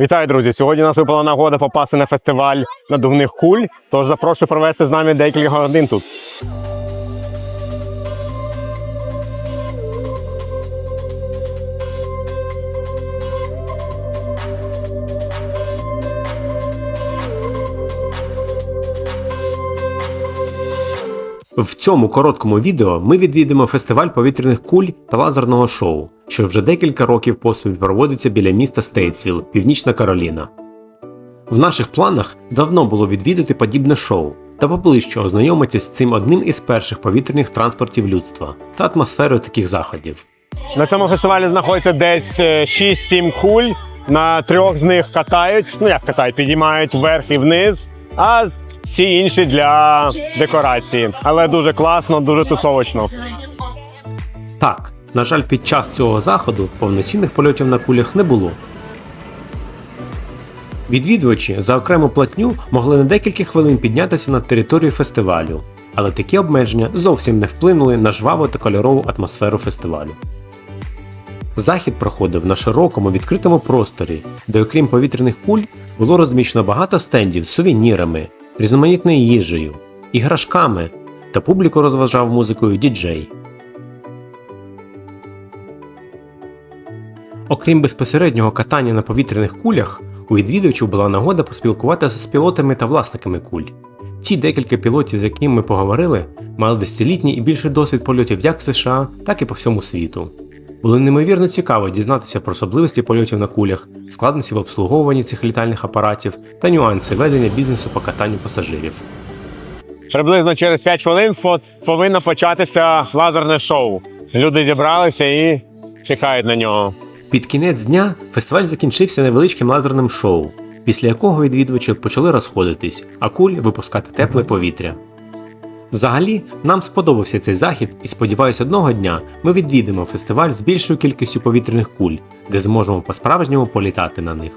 Вітаю, друзі! Сьогодні у нас випала нагода попасти на фестиваль надувних куль. Тож запрошую провести з нами декілька годин тут. В цьому короткому відео ми відвідимо фестиваль повітряних куль та лазерного шоу, що вже декілька років поспіль проводиться біля міста Стейтсвіл, Північна Кароліна. В наших планах давно було відвідати подібне шоу та поближче ознайомитись з цим одним із перших повітряних транспортів людства та атмосферою таких заходів. На цьому фестивалі знаходиться десь е, 6-7 куль. На трьох з них катають, ну як катають, підіймають вверх і вниз, а всі інші для декорації. Але дуже класно, дуже тусовочно. Так, на жаль, під час цього заходу повноцінних польотів на кулях не було. Відвідувачі за окрему платню могли на декілька хвилин піднятися над територію фестивалю, але такі обмеження зовсім не вплинули на жваву та кольорову атмосферу фестивалю. Захід проходив на широкому відкритому просторі, де, окрім повітряних куль, було розміщено багато стендів з сувенірами, різноманітною їжею, іграшками та публіку розважав музикою діджей. Окрім безпосереднього катання на повітряних кулях, у відвідувачів була нагода поспілкуватися з пілотами та власниками куль. Ті декілька пілотів, з якими ми поговорили, мали десятилітній і більший досвід польотів як в США, так і по всьому світу. Було неймовірно цікаво дізнатися про особливості польотів на кулях, складності в обслуговуванні цих літальних апаратів та нюанси ведення бізнесу по катанню пасажирів. Приблизно через 5 хвилин повинно початися лазерне шоу. Люди зібралися і чекають на нього. Під кінець дня фестиваль закінчився невеличким лазерним шоу, після якого відвідувачі почали розходитись, а куль випускати тепле повітря. Взагалі, нам сподобався цей захід, і сподіваюсь, одного дня ми відвідимо фестиваль з більшою кількістю повітряних куль, де зможемо по-справжньому політати на них.